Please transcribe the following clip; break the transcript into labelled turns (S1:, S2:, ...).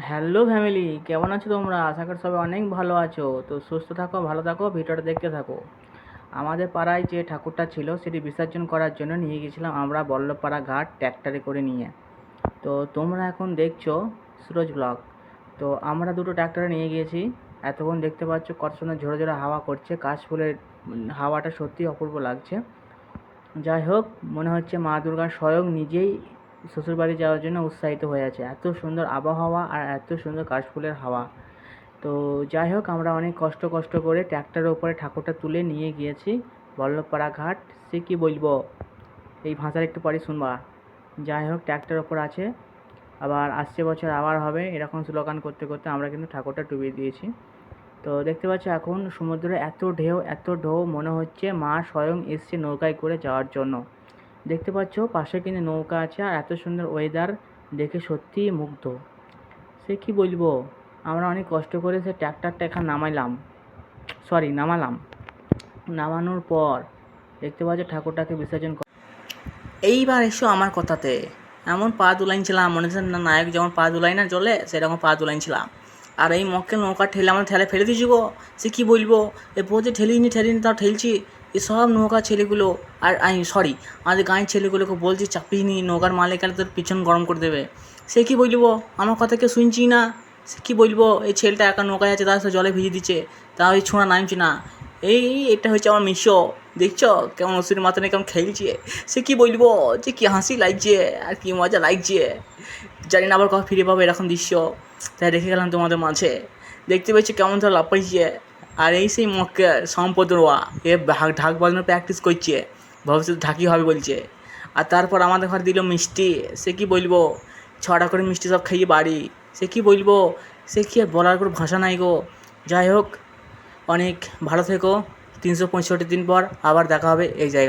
S1: Hello family কেমন আছো তোমরা? আশা করি সবাই অনেক ভালো আছো। তো সুস্থ থাকো, ভালো থাকো, ভিডিওটা দেখতে থাকো। আমাদের পাড়ায় যে ঠাকুরটা ছিল, সেটি বিসর্জন করার জন্য নিয়ে গেছিলাম আমরা বল্লভপাড়া ঘাট ট্র্যাক্টরে করে নিয়ে। তো তোমরা এখন দেখছ সুরজ ব্লগ। তো আমরা দুটো ট্র্যাক্টরে নিয়ে গিয়েছি। এতক্ষণ দেখতে পাচ্ছ কত সুন্দর ঝোড়ো ঝোড়ো হাওয়া করছে। কাশফুলের হাওয়াটা সত্যি অপূর্ব লাগছে। যাই হোক, মনে হচ্ছে মা দুর্গা স্বয়ং নিজেই শ্বশুরবাড়ি যাওয়ার জন্য উৎসাহিত হয়ে আছে। এত সুন্দর আবহাওয়া আর এত সুন্দর কাশফুলের হাওয়া। তো যাই হোক, আমরা অনেক কষ্ট কষ্ট করে ট্র্যাক্টরের উপরে ঠাকুরটা তুলে নিয়ে গিয়েছি। বল্লভপাড়া ঘাট, সে কি বলব? এই ভাষার একটু পরে শুনবা। যাই হোক, ট্র্যাক্টর ওপর আছে। আবার আসছে বছর, আবার হবে, এরকম স্লোগান করতে করতে আমরা কিন্তু ঠাকুরটা ডুবিয়ে দিয়েছি। তো দেখতে পাচ্ছ এখন সমুদ্রে এত ঢেউ এত ঢেউ মনে হচ্ছে মা স্বয়ং এসছে নৌকায় করে যাওয়ার জন্য। দেখতে পাচ্ছ, পাশে কিন্তু নৌকা আছে আর এত সুন্দর ওয়েদার দেখে সত্যিই মুগ্ধ। সে কি বলব? আমরা অনেক কষ্ট করে সে ট্র্যাক্টরটা এখানে নামাইলাম। সরি নামালাম। নামানোর পর দেখতে পাচ্ছ, ঠাকুরটাকে বিসর্জন কর- এইবার এসো আমার কথাতে। এমন পা দুলাইনছিলাম, মনে হচ্ছে না নায়ক যেমন পা দুলাই না চলে সেরকম পা দুলাইনছিলাম। আর এই মক্কেল নৌকা ঠেলে আমার ঠেলে ফেলে দিয়েছি গো। সে কি বলব? এ বলছে ঠেলিনি ঠেলিনি তাও ঠেলছি। এ সব নৌকা ছেলেগুলো আর আই সরি আমাদের গাঁয়ের ছেলেগুলোকে বলছি, চাপিয়ে নি, নৌকার আর তোর পিছন গরম করে দেবে। সে কি বলব? আমার কথা কেউ শুনছি না। সে কী বলব? এই ছেলেটা একা নৌকায় আছে, তার জলে ভিজে দিচ্ছে। তাও ওই ছোঁড়া নামছি না। এই, এটা হচ্ছে আমার মিশো দেখছ? কেমন ওষুধের মাথায় কেমন খেলছে। সে কি বলব? যে কি হাসি লাগছে, আর কি মজা লাগছে। জানি না আবার কখন ফিরে পাবো এরকম দৃশ্য। তাই রেখে গেলাম তোমাদের মাঝে। দেখতে পেয়েছি কেমন ধর লাপাইছে আর এই সেই মক্কে সম্পদ রোয়া এ ঢাক বাজানোর প্র্যাকটিস করছে। ভবিষ্যতে ঢাকি হবে বলছে। আর তারপর আমাদের ঘরে দিল মিষ্টি। সে কি বলব? ছটা করে মিষ্টি সব খাইয়ে বাড়ি। সে কি বলব? সে কি আর বলার কোনো ভাষা নাই গো। যাই হোক, অনেক ভালো থেকো। তিনশো পঁয়ষট্টি দিন পর আবার দেখা হবে এই জায়গায়